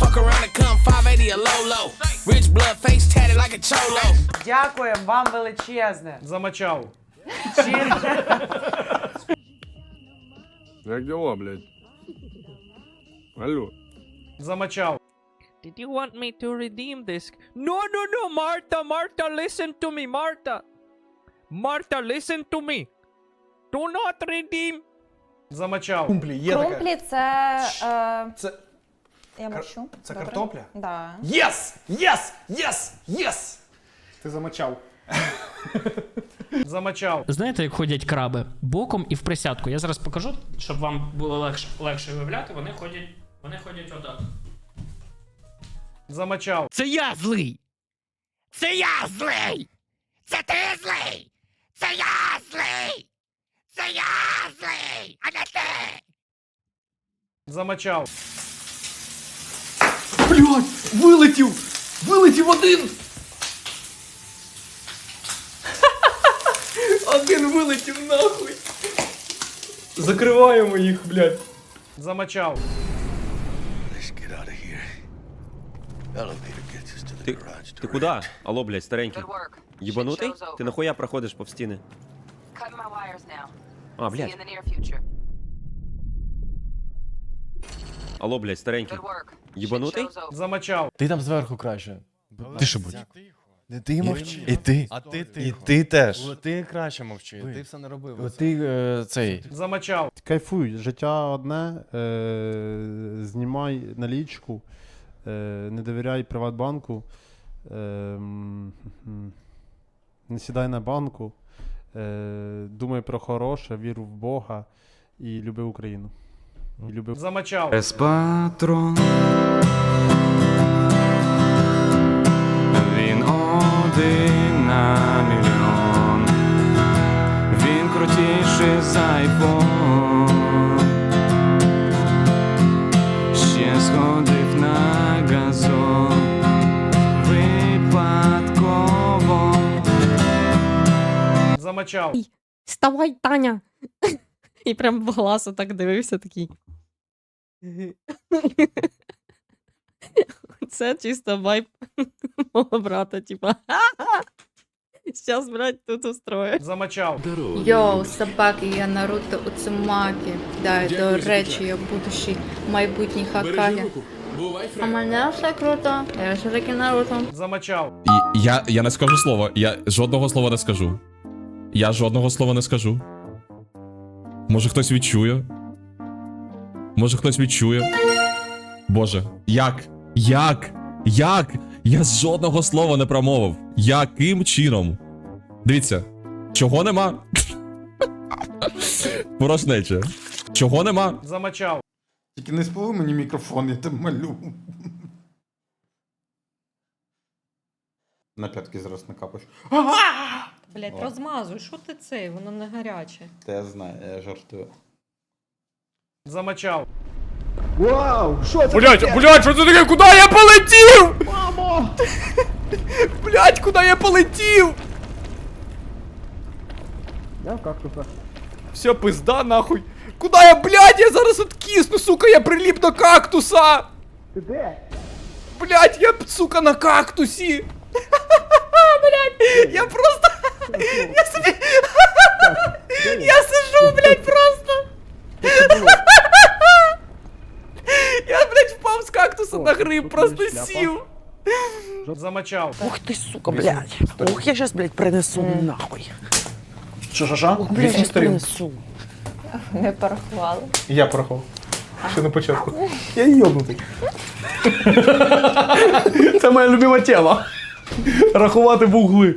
Fuck around and come 580 a low low. Rich blood face tatted like a cholo. Дякуємо вам величезне. Замочав. Як дела, блядь? Алло. Замочав. Did you want me to redeem this? No, no, no, Martha, Martha, listen to me, Martha. Martha, listen to me. Do not redeem. Замочав. Крумплі, є таке. Крумплі це. Е, Це, я мовчу. це Добре. картопля? Да. Єс! Єс! Єс! Єс! Ти замочав. Замочав. Знаєте, як ходять краби? Боком і в присядку. Я зараз покажу, щоб вам було легше, легше уявляти. Вони ходять. Вони ходять отак. Замочав. Це я злий. Це я злий. Це ти злий. Це я злий. Це я злий, а не ти. Замочав. Блядь! Вилетів! Вилетів один! Один вилетів нахуй! Закриваємо їх, блядь. Замочав. Ти, ти куди? Алло, блядь, старенький. Єбанутий? Ти нахуя проходиш повз стіни? А, блядь. Алло, блядь, старенький. Єбанутий? Замочав. Ти там зверху краще. Ти що будь? Не ти мовчи. І ти. А ти ти. І ти теж. О, Ти краще мовчи. Ви. Ти все не робив. О, Ти е, цей. Замочав. Кайфуй, життя одне, е, знімай налічку, е, не довіряй Приватбанку, е, м, м, не сідай на банку, е, думай про хороше, вір в Бога і люби Україну. І люби Замочав. Еспатрон. Він один на мільйон. Він крутіший за айфон. Ще сходив на газон. Випадково. Замочав. Вставай, Таня! І прям в глаз отак дивився такий. Це чисто вайб мого брата, типа. Зараз, блядь, тут устрою. Замочав. Йоу, собаки, я Наруто Уцумакі. Да, до речі, я будущий майбутній Хакаге. А мене все круто. Я ж таки Наруто. Замочав. І я, я не скажу слова. Я жодного слова не скажу. Я жодного слова не скажу. Може хтось відчує. Може хтось відчує. Боже, як? Як? Як? Я жодного слова не промовив. Яким чином? Дивіться, чого нема? Порожнече. Чого нема? Замочав. Тільки не спали мені мікрофон, я там малю. На п'ятки зараз накапаєш. Блядь, О. розмазуй, що ти це? Воно не гаряче. Та я знаю, я жартую. Замочав. Блять, блять, що це таке? Куди я полетів? Мамо! Блять, куди я полетів? Я в кактусах. Все, пизда нахуй. Куда я, блядь, я зараз откисну, сука, я прилип до кактуса. Ти де? Блядь, я, сука, на кактусі. Блядь, я просто... Я собі... Я сижу, блядь, кактуса на гриб, просто сів. Замочав. Ух ти, сука, блядь. Ух, я щас, блядь, принесу нахуй. Що, що, що? Блядь, щас принесу. Не порахувала. Я порахував. Ще на початку. Я йобнутий. Це моя любима тема. Рахувати вугли.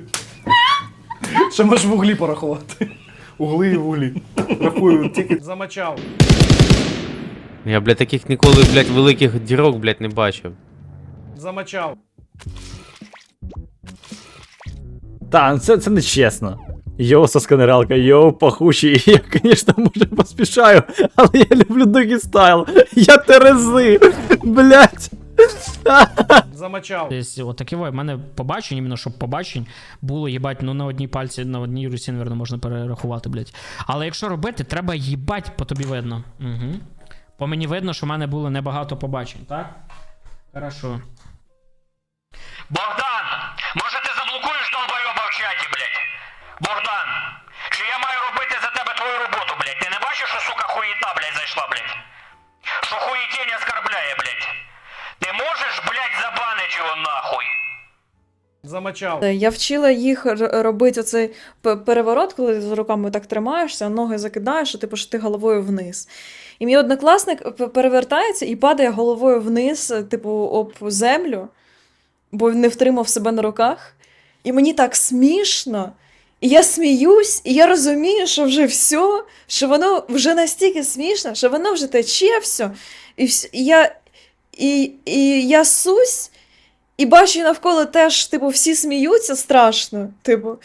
Ще можеш вуглі порахувати. Угли і вуглі. Рахую тільки. Замочав. Я, блядь, таких ніколи, блядь, великих дірок, блядь, не бачив. Замочав. Та, це, це не чесно. Йоу, сосканералка, йоу, пахучий. Я, звісно, може поспішаю, але я люблю догі стайл. Я терези. Блять. Замочав. Десь отаке в мене побачень, іменно щоб побачень було їбать, ну на одній пальці, на одній руці, наверное, можна перерахувати, блядь. Але якщо робити, треба їбать, по тобі видно. Угу. По мені видно, що в мене було небагато побачень, так? Хорошо. Богдан, може ти заблокуєш долбойоба в чаті, блядь? Богдан, чи я маю робити за тебе твою роботу, блядь? Ти не бачиш, що сука хуєта, блядь, зайшла, блядь? Що хуєтінь оскорбляє, блядь? Ти можеш, блядь, забанить його нахуй? Замочав. Я вчила їх робити оцей переворот, коли ти з руками так тримаєшся, ноги закидаєш, і типу, що ти головою вниз. І мій однокласник перевертається і падає головою вниз, типу, об землю, бо не втримав себе на руках. І мені так смішно. І я сміюсь, і я розумію, що вже все, що воно вже настільки смішно, що воно вже тече все. І, вс- і я, і, і я сусь, і бачу навколо теж, типу, всі сміються страшно. Типу.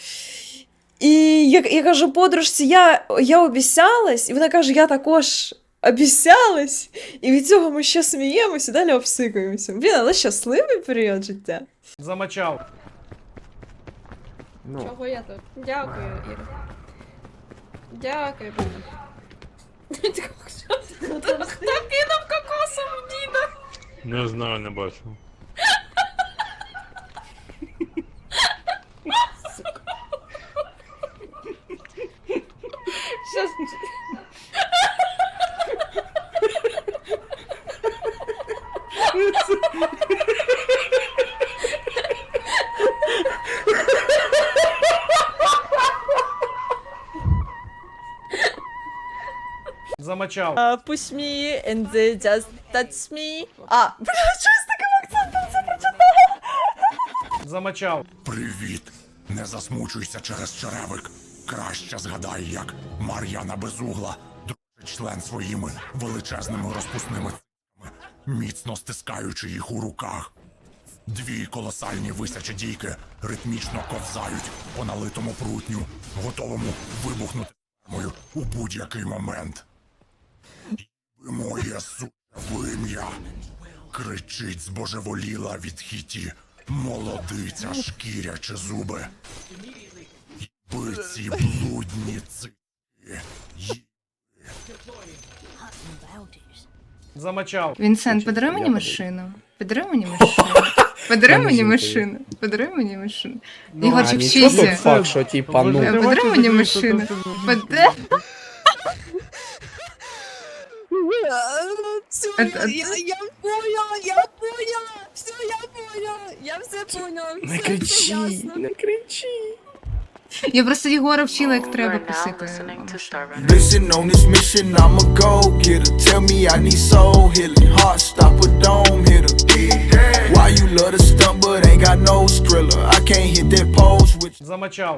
І я, я кажу подружці, я, я обіцялась, і вона каже, я також обіцялась. І від цього ми ще сміємося, далі обсикуємося. Блін, але щасливий період життя. Замочав. Чого я тут? Дякую, Іра. Дякую. Хто кинув кокосом в діда? Не знаю, не бачу. Щас. Замочав. push me and they just touch me. А, бля, що з таким акцентом це прочитала? Замочав. Привіт! Не засмучуйся через черевик. Краще згадай, як Мар'яна Безугла дружить член своїми величезними розпусними ц**ками, міцно стискаючи їх у руках. Дві колосальні висячі дійки ритмічно ковзають по налитому прутню, готовому вибухнути мою у будь-який момент. «Їби Моє суке кричить збожеволіла від хіті молодиця шкірячи зуби. Їби ці блудні цики. Замочав. Вінсент, подаруй мені машину. Подаруй мені машину. Подаруй мені машину. Подаруй мені машину. Ігорчик, вчися. факт, що типа, ну. Подаруй мені машину. Пода- Все, А- я, я, я поняла, я поняла. Все, я поняла. Я все поняла. Не Все, кричи, ясно. не кричи. Я просто Єгора вчила, як треба просити. Mission on this mission, I'm a go getter. Tell me I need soul healing. Heart stopper, dome hitter. Why you love to stunt but ain't got no thriller? I can't hit that pose with Замочав.